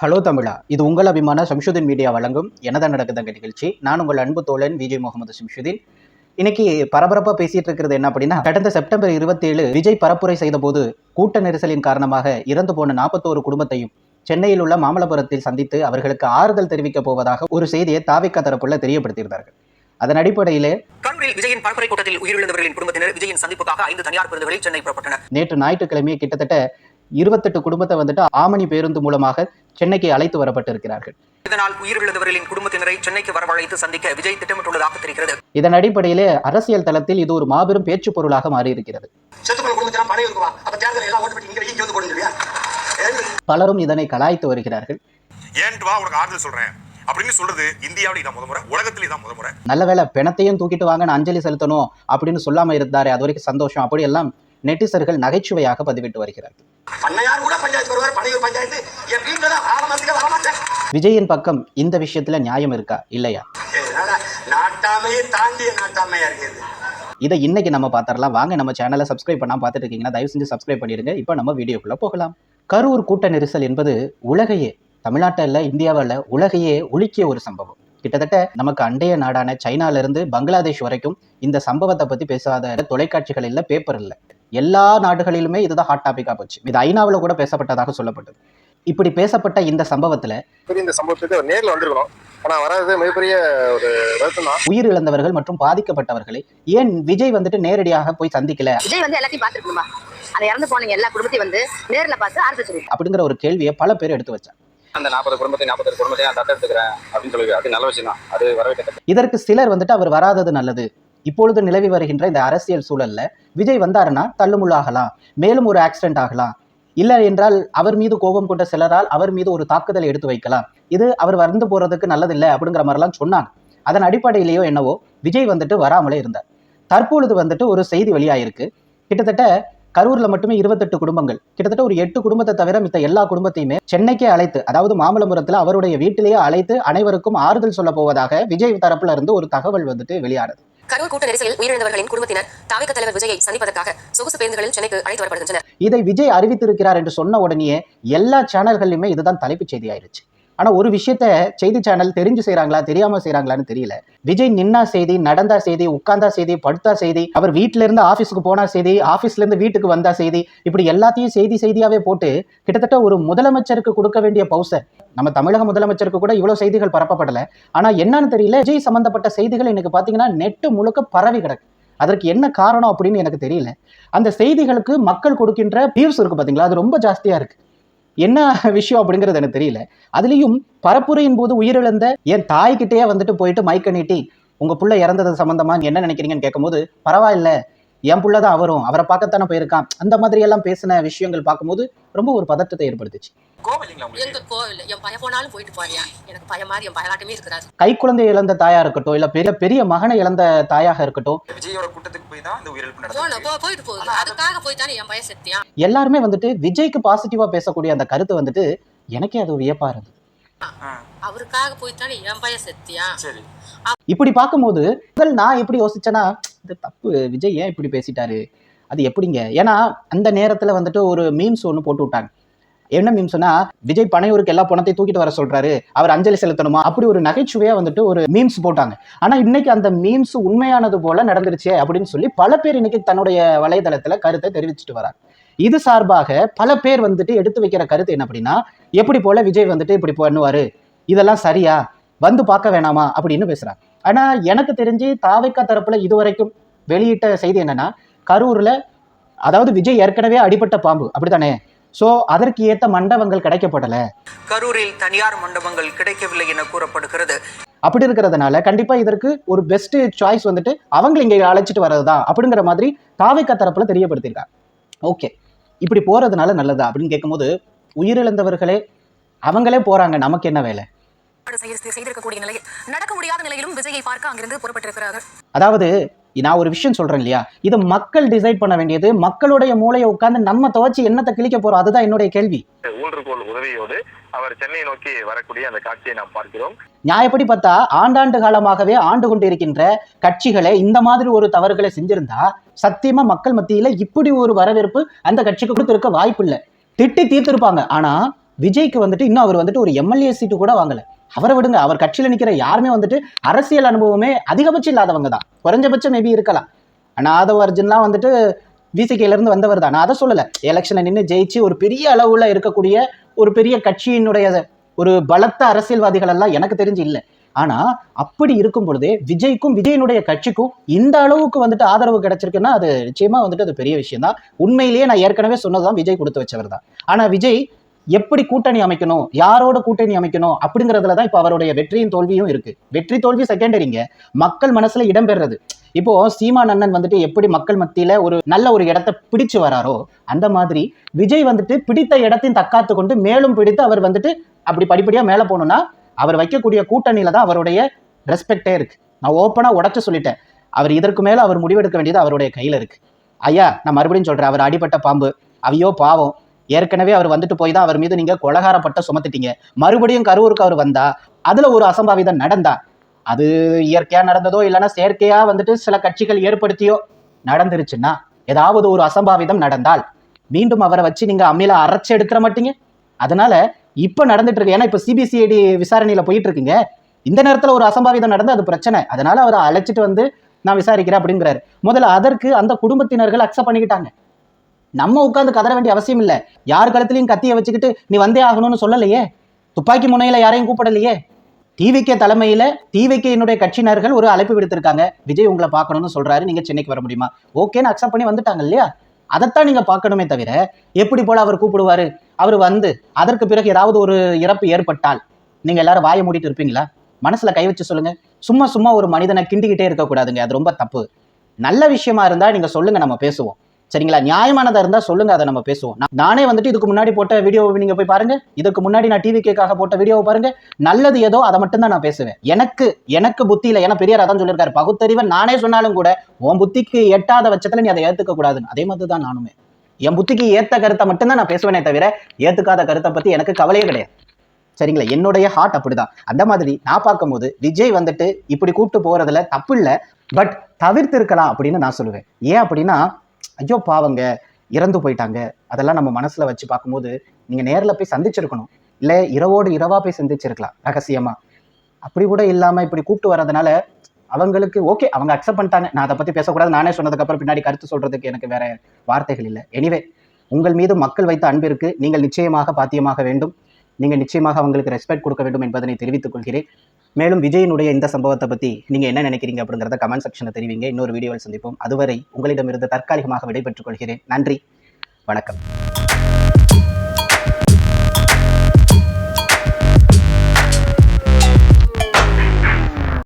Hello தமிழா. இது உங்கள் அபிமான சம்ஷுதீன் மீடியா வழங்கும் என்னதான் நடக்குதுங்க நிகழ்ச்சி. நான் உங்கள் அன்பு தோழன் விஜய் முகமது சம்ஷுதீன். இன்னைக்கு பரபரப்பா பேசிட்டு இருக்கிறது என்ன அப்படின்னா கடந்த செப்டம்பர் 27 விஜய் பரப்புரை செய்த போது கூட்ட நெரிசலின் காரணமாக இறந்து போன நாற்பத்தோரு குடும்பத்தையும் சென்னையில் உள்ள மாமல்லபுரத்தில் சந்தித்து அவர்களுக்கு ஆறுதல் தெரிவிக்க போவதாக ஒரு செய்தியை தாவிக்க தரப்புள்ள தெரியப்படுத்தியிருந்தார்கள். அதன் அடிப்படையிலே கரூரில் விஜயின் பரப்புரை கூட்டத்தில் உயிரிழந்தவர்களின் குடும்பத்தினர் விஜயின் சந்திப்புக்காக ஐந்து தனியார் பேருந்துகளில் சென்னை புறப்பட்டனர். நேற்று ஞாயிற்றுக்கிழமையே கிட்டத்தட்ட இருபத்தெட்டு குடும்பத்தை வந்துட்டு ஆமணி பேருந்து மூலமாக சென்னைக்கு அழைத்து வரப்பட்டிருக்கிறார்கள். இதனால் உயிரிழந்தவர்களின் குடும்பத்தினரை சென்னைக்கு வரவழைத்து சந்திக்க விஜய் திட்டமிட்டுள்ளதாக தெரிகிறது. இதன் அடிப்படையிலே அரசியல் தளத்தில் இது ஒரு மாபெரும் பேச்சு பொருளாக மாறியிருக்கிறது. எல்லாம் பலரும் இதனை கலாய்த்து வருகிறார்கள். ஏன்ட்டு வா உனக்கு ஆறுதல் சொல்றேன்? அப்படின்னு சொல்றது இந்தியாவில இதான் முத முறை உலகத்துல இதான் முத முறை நல்ல வேளை பிணத்தையும் தூக்கிட்டு வாங்க நான் அஞ்சலி செலுத்தணும் அப்படின்னு சொல்லாம இருந்தாரே அது வரைக்கும் சந்தோஷம். அப்படியெல்லாம் நெட்டிசர்கள் நகைச்சுவையாக பதிவிட்டு வருகிறார்கள் விஜயின் பக்கம் இந்த விஷயத்துல நியாயம் இருக்கா இல்லையா? இதை இன்னைக்கு நம்ம பார்த்துடலாம். வாங்க நம்ம சேனலை சப்ஸ்கிரைப் பண்ணாம பார்த்துட்டு இருக்கீங்கன்னா தயவு செஞ்சு சப்ஸ்கிரைப் பண்ணிடுங்க. இப்போ நம்ம வீடியோக்குள்ள போகலாம். கரூர் கூட்ட நெரிசல் என்பது உலகையே தமிழ்நாட்டில் இந்தியாவில் உலகையே உலுக்கிய ஒரு சம்பவம். கிட்டத்தட்ட நமக்கு அண்டைய நாடான சைனால இருந்து பங்களாதேஷ் வரைக்கும் இந்த சம்பவத்தை பத்தி பேசாத தொலைக்காட்சிகள் இல்ல பேப்பர் இல்ல. எல்லா நாடுகளிலுமே இதுதான் ஹாட் டாபிக்கா போச்சு. இது ஐநாவில் கூட பேசப்பட்டதாக சொல்லப்பட்டது. இப்படி பேசப்பட்ட இந்த சம்பவத்துல இந்த சம்பவத்துக்கு நேர்ல வந்திருக்கணும். ஆனா வராதது மிகப்பெரிய ஒரு வருத்தம் தான் உயிரிழந்தவர்கள் மற்றும் பாதிக்கப்பட்டவர்களை ஏன் விஜய் வந்துட்டு நேரடியாக போய் சந்திக்கல? விஜய் வந்து எல்லாத்தையும் பார்த்துருக்கணுமா? அந்த இறந்து போனீங்க எல்லா குடும்பத்தையும் வந்து நேர்ல பார்த்து ஆறுதல் சொல்லி அப்படிங்கிற ஒரு கேள்வியை பல பேர் எடுத்து வச்சாங்க. அந்த நாற்பது குடும்பத்தை நாற்பது குடும்பத்தை நான் தத்தெடுத்துக்கிறேன் அப்படின்னு சொல்லி அது நல்ல விஷயம் தான் அது வரவேற்க இதற்கு சிலர் வந்துட்டு அவர் வராதது நல்லது. இப்பொழுது நிலவி வருகின்ற இந்த அரசியல் சூழல்ல விஜய் வந்தாருன்னா தள்ளுமுள்ளாகலாம். மேலும் ஒரு ஆக்சிடென்ட் ஆகலாம். இல்லை என்றால் அவர் மீது கோபம் கொண்ட சிலரால் அவர் மீது ஒரு தாக்குதலை எடுத்து வைக்கலாம். இது அவர் வந்து போறதுக்கு நல்லதில்லை அப்படிங்கிற மாதிரிலாம் சொன்னாங்க. அதன் அடிப்படையிலேயோ என்னவோ விஜய் வந்துட்டு வராமலே இருந்தார். தற்பொழுது வந்துட்டு ஒரு செய்தி வெளியாயிருக்கு. கிட்டத்தட்ட கரூர்ல மட்டுமே இருபத்தெட்டு குடும்பங்கள். கிட்டத்தட்ட ஒரு எட்டு குடும்பத்தை தவிர மித்த எல்லா குடும்பத்தையுமே சென்னைக்கே அழைத்து அதாவது மாமல்லபுரத்துல அவருடைய வீட்டிலேயே அழைத்து அனைவருக்கும் ஆறுதல் சொல்ல போவதாக விஜய் தரப்புல இருந்து ஒரு தகவல் வந்துட்டு வெளியானது. கரூர் கூட்ட நெரிசலில் உயிரிழந்தவர்களின் குடும்பத்தினர் தாவிக தலைவர் விஜயை சந்திப்பதற்காக சொகுசு பேருந்துகளில் சென்னைக்கு அழைத்து வரப்படுகின்றனர். இதை விஜய் அறிவித்திருக்கிறார் என்று சொன்ன உடனேயே எல்லா சேனல்களிலுமே இதுதான் தலைப்புச் செய்தி ஆனால் ஆனா ஒரு விஷயத்த செய்தி சேனல் தெரிஞ்சு செய்றாங்களா தெரியாம செய்றாங்களான்னு தெரியல. விஜய் நின்னா செய்தி நடந்தா செய்தி உட்கார்ந்தா செய்தி படுத்தா செய்தி அவர் வீட்ல இருந்து ஆபீஸ்க்கு போனா செய்தி ஆபீஸ்ல இருந்து வீட்டுக்கு வந்தா செய்தி இப்படி எல்லாத்தையும் செய்தி செய்தியாவே போட்டு கிட்டத்தட்ட ஒரு முதலமைச்சருக்கு கொடுக்க வேண்டிய பவுசர் நம்ம தமிழக முதலமைச்சருக்கு கூட இவ்வளவு செய்திகள் பரப்பப்படல. ஆனா என்னன்னு தெரியல விஜய் சம்பந்தப்பட்ட செய்திகள் எனக்கு பாத்தீங்கன்னா நெட்டு முழுக்க பரவி கிடக்கு. அதற்கு என்ன காரணம் அப்படின்னு எனக்கு தெரியல. அந்த செய்திகளுக்கு மக்கள் கொடுக்கின்ற வியூஸ் இருக்கு பாத்தீங்களா அது ரொம்ப ஜாஸ்தியா இருக்கு. என்ன விஷயம் அப்படிங்கிறது எனக்கு தெரியல. அதுலேயும் பரப்புரையின் போது உயிரிழந்த என் தாய்கிட்டேயே வந்துட்டு போயிட்டு மைக்க நீட்டி உங்கள் புள்ள இறந்தது சம்மந்தமாக என்ன நினைக்கிறீங்கன்னு கேட்கும்போது பரவாயில்ல என் புள்ள தான் அவரும். அவரை பார்க்கத்தானே போயிருக்கான். அந்த மாதிரி எல்லாம் பேசின விஷயங்கள் பார்க்கும்போது ரொம்ப ஒரு பதட்டத்தை ஏற்படுத்துச்சு. கை குழந்தை இழந்த தாயா இருக்கட்டும் இல்ல பெரிய பெரிய மகனை இழந்த தாயாக இருக்கட்டும் விஜயோட கூட்டத்துக்கு போய் தான் இந்த உயிரிழப்பு போன நடந்தது போ. போயிட்டு போகுது அதுக்காக போய் தானே என் பையன் செத்தியான் எல்லாருமே வந்துட்டு விஜய்க்கு பாசிட்டிவா பேசக்கூடிய அந்த கருத்து வந்துட்டு எனக்கே அது வியப்பா இருந்தது. அவருக்காக போய் தானே இப்படி பார்க்கும்போது முதல் நான் எப்படி யோசிச்சேன்னா இது தப்பு. விஜய் ஏன் இப்படி பேசிட்டாரு? அது எப்படிங்க? ஏன்னா அந்த நேரத்தில் வந்துட்டு ஒரு மீம்ஸ் ஒன்று போட்டு விட்டாங்க. என்ன மீம்ஸ்னா விஜய் பனையூருக்கு எல்லா பணத்தையும் தூக்கிட்டு வர சொல்றாரு. அவர் அஞ்சலி செலுத்தணுமா? அப்படி ஒரு நகைச்சுவையா வந்துட்டு ஒரு மீம்ஸ் போட்டாங்க. ஆனா இன்னைக்கு அந்த மீம்ஸ் உண்மையானது போல நடந்துருச்சே அப்படின்னு சொல்லி பல பேர் இன்னைக்கு தன்னுடைய வலைதளத்துல கருத்தை தெரிவிச்சுட்டு வராங்க. இது சார்பாக பல பேர் வந்துட்டு எடுத்து வைக்கிற கருத்து என்ன அப்படின்னா எப்படி போல விஜய் வந்துட்டு இப்படி பண்ணுவாரு? இதெல்லாம் சரியா? வந்து பார்க்க வேணாமா? அப்படின்னு பேசுறாங்க. ஆனா எனக்கு தெரிஞ்சு தாவைக்கா தரப்புல இதுவரைக்கும் வெளியிட்ட செய்தி என்னன்னா கரூர்ல அதாவது விஜய் ஏற்கனவே அடிபட்ட பாம்பு அப்படித்தானே? சோ அதற்கு ஏத்த மண்டபங்கள் கிடைக்கப்படல. கரூரில் தனியார் மண்டபங்கள் கிடைக்கவில்லை என கூறப்படுகிறது. அப்படி இருக்கிறதுனால கண்டிப்பா இதற்கு ஒரு பெஸ்ட் சாய்ஸ் வந்துட்டு அவங்களை இங்க அழைச்சிட்டு வர்றதுதான் அப்படிங்கிற மாதிரி தாவைக்கா தரப்புல தெரியப்படுத்தியிருக்காங்க. ஓகே இப்படி போறதுனால நல்லதா அப்படின்னு கேட்கும்போது உயிரிழந்தவர்களே அவங்களே போறாங்க நமக்கு என்ன வேலை? செய்திருக்கக்கூடிய நிலையில் நடக்க முடியாத நிலையிலும் விஜயை பார்க்க அங்கிருந்து புறப்பட்டிருக்கிறார்கள். அதாவது நான் ஒரு விஷயம் சொல்றேன் இல்லையா? இது மக்கள் டிசைட் பண்ண வேண்டியது மக்களுடைய மூளையை உட்கார்ந்து நம்ம துவச்சி என்னத்தை கிழிக்க போறோம் அதுதான் என்னுடைய கேள்வி. ஊன்றுகோல் உதவியோடு அவர் சென்னை நோக்கி வரக்கூடிய அந்த காட்சியை நாம் பார்க்கிறோம். நியாயப்படி பார்த்தா ஆண்டாண்டு காலமாகவே ஆண்டு கொண்டு இருக்கின்ற கட்சிகளை இந்த மாதிரி ஒரு தவறுகளை செஞ்சிருந்தா சத்தியமா மக்கள் மத்தியில இப்படி ஒரு வரவேற்பு அந்த கட்சிக்கு கொடுத்திருக்க வாய்ப்பு இல்லை திட்டி தீர்த்திருப்பாங்க. ஆனா விஜய்க்கு வந்துட்டு இன்னும் அவர் வந்துட்டு ஒரு எம்எல்ஏ சீட்டு கூட வாங்கல. அவரை விடுங்க. அவர் கட்சியில் நிற்கிற யாருமே வந்துட்டு அரசியல் அனுபவமே அதிகபட்சம் இல்லாதவங்க தான். குறைஞ்சபட்சம் மேபி இருக்கலாம். ஆனால் ஆதவ அர்ஜுன்லாம் வந்துட்டு விசிகேலேருந்து வந்தவர் தான். நான் அதை சொல்லலை. எலெக்ஷனில் நின்று ஜெயிச்சு ஒரு பெரிய அளவில் இருக்கக்கூடிய ஒரு பெரிய கட்சியினுடைய ஒரு பலத்த அரசியல்வாதிகள் எல்லாம் எனக்கு தெரிஞ்சு இல்லை. ஆனால் அப்படி இருக்கும் பொழுதே விஜய்க்கும் விஜயனுடைய கட்சிக்கும் இந்த அளவுக்கு வந்துட்டு ஆதரவு கிடைச்சிருக்குன்னா அது நிச்சயமாக வந்துட்டு அது பெரிய விஷயம் தான். உண்மையிலேயே நான் ஏற்கனவே சொன்னதுதான் விஜய் கொடுத்து வச்சவர் தான். ஆனால் விஜய் எப்படி கூட்டணி அமைக்கணும்? யாரோட கூட்டணி அமைக்கணும்? அப்படிங்கிறதுல தான் இப்போ அவருடைய வெற்றியும் தோல்வியும் இருக்கு. வெற்றி தோல்வி செகண்டரிங்க மக்கள் மனசுல இடம்பெறது இப்போ சீமான் அண்ணன் வந்துட்டு எப்படி மக்கள் மத்தியில ஒரு நல்ல ஒரு இடத்த பிடிச்சு வராரோ அந்த மாதிரி விஜய் வந்துட்டு பிடித்த இடத்தையும் தக்காத்து கொண்டு மேலும் பிடித்து அவர் வந்துட்டு அப்படி படிப்படியா மேல போகணும்னா அவர் வைக்கக்கூடிய கூட்டணியில தான் அவருடைய ரெஸ்பெக்டே இருக்கு. நான் ஓப்பனா உடச்சு சொல்லிட்டேன். அவர் இதற்கு மேல அவர் முடிவெடுக்க வேண்டியது அவருடைய கையில இருக்கு. ஐயா நான் மறுபடியும் சொல்றேன். அவர் அடிபட்ட பாம்பு. அவையோ பாவம். ஏற்கனவே அவர் வந்துட்டு போய் தான் அவர் மீது நீங்க கொலகாரப்பட்ட சுமத்திட்டீங்க. மறுபடியும் கரூருக்கு அவர் வந்தா அதுல ஒரு அசம்பாவிதம் நடந்தா அது இயற்கையா நடந்ததோ இல்லைன்னா செயற்கையா வந்துட்டு சில கட்சிகள் ஏற்படுத்தியோ நடந்துருச்சுன்னா ஏதாவது ஒரு அசம்பாவிதம் நடந்தால் மீண்டும் அவரை வச்சு நீங்க அம்மியில அரைச்சு எடுத்துட மாட்டீங்க. அதனால இப்ப நடந்துட்டு இருக்கு. ஏன்னா இப்ப சிபிசிஐடி விசாரணையில போயிட்டு இருக்குங்க இந்த நேரத்துல ஒரு அசம்பாவிதம் நடந்து அது பிரச்சனை. அதனால அவரை அழைச்சிட்டு வந்து நான் விசாரிக்கிறேன் அப்படிங்கிறாரு. முதல்ல அதற்கு அந்த குடும்பத்தினர்கள் அக்செப்ட் பண்ணிக்கிட்டாங்க. நம்ம உட்காந்து கதற வேண்டிய அவசியம் இல்லை. யார் கழுத்துலையும் கத்தியை வச்சுக்கிட்டு நீ வந்தே ஆகணும்னு சொல்லலையே? துப்பாக்கி முனையில் யாரையும் கூப்பிடலையே? டிவிகே வைக்க என்னுடைய கட்சியினர்கள் ஒரு அழைப்பு விடுத்திருக்காங்க. விஜய் உங்களை பார்க்கணும்னு சொல்கிறாரு நீங்கள் சென்னைக்கு வர முடியுமா? ஓகேன்னு அக்செப்ட் பண்ணி வந்துட்டாங்க இல்லையா? அதைத்தான் நீங்கள் பார்க்கணுமே தவிர எப்படி போல் அவர் கூப்பிடுவாரு? அவர் வந்து அதற்கு பிறகு ஏதாவது ஒரு இறப்பு ஏற்பட்டால் நீங்கள் எல்லாரும் வாயை மூடிட்டு இருப்பீங்களா? மனசில் கை வச்சு சொல்லுங்கள் சும்மா சும்மா ஒரு மனிதனை கிண்டிக்கிட்டே இருக்கக்கூடாதுங்க. அது ரொம்ப தப்பு. நல்ல விஷயமா இருந்தால் நீங்கள் சொல்லுங்கள் நம்ம பேசுவோம். சரிங்களா? நியாயமானதா இருந்தா சொல்லுங்க அதை நம்ம பேசுவோம். நான் நானே வந்துட்டு இதுக்கு முன்னாடி போட்ட வீடியோவை நீங்க போய் பாருங்க. இதுக்கு முன்னாடி நான் டிவி கேக்காக போட்ட வீடியோவை பாருங்க. நல்லது ஏதோ அதை மட்டும்தான் நான் பேசுவேன். எனக்கு எனக்கு புத்தியில ஏன்னா பெரியார் அதான் சொல்லியிருக்காரு. பகுத்தறிவை நானே சொன்னாலும் கூட உன் புத்திக்கு எட்டாத பட்சத்துல நீ அதை ஏத்துக்க கூடாதுன்னு. அதே மாதிரி தான் நானுமே. என் புத்திக்கு ஏத்த கருத்தை மட்டும்தான் நான் பேசுவேனே தவிர ஏத்துக்காத கருத்தை பத்தி எனக்கு கவலையே கிடையாது. சரிங்களா? என்னுடைய ஹார்ட் அப்படிதான். அந்த மாதிரி நான் பார்க்கும்போது விஜய் வந்துட்டு இப்படி கூப்பிட்டு போறதுல தப்பு இல்லை பட் தவிர்த்து இருக்கலாம் அப்படின்னு நான் சொல்லுவேன். ஏன் அப்படின்னா ஐயோ பாவங்க இறந்து போயிட்டாங்க. அதெல்லாம் நம்ம மனசுல வச்சு பார்க்கும்போது நீங்க நேரில் போய் சந்திச்சிருக்கணும். இல்லை இரவோடு இரவா போய் சந்திச்சிருக்கலாம் ரகசியமா. அப்படி கூட இல்லாமல் இப்படி கூப்பிட்டு வர்றதுனால அவங்களுக்கு ஓகே அவங்க அக்செப்ட் பண்ணிட்டாங்க. நான் அதை பத்தி பேசக்கூடாது. நானே சொன்னதுக்கப்புறம் பின்னாடி கருத்து சொல்றதுக்கு எனக்கு வேற வார்த்தைகள் இல்லை. எனிவே உங்கள் மீது மக்கள் வைத்த அன்பிற்கு நீங்கள் நிச்சயமாக பாத்தியமாக வேண்டும். நீங்கள் நிச்சயமாக அவங்களுக்கு ரெஸ்பெக்ட் கொடுக்க வேண்டும் என்பதனை தெரிவித்துக் கொள்கிறேன். மேலும் விஜயனுடைய இந்த சம்பவத்தை பற்றி நீங்கள் என்ன நினைக்கிறீங்க அப்படிங்கிறத கமெண்ட் செக்ஷனில் தெரிவிங்க. இன்னொரு வீடியோவில் சந்திப்போம். அதுவரை உங்களிடமிருந்து தற்காலிகமாக விடைபெற்றுக் கொள்கிறேன். நன்றி. வணக்கம்.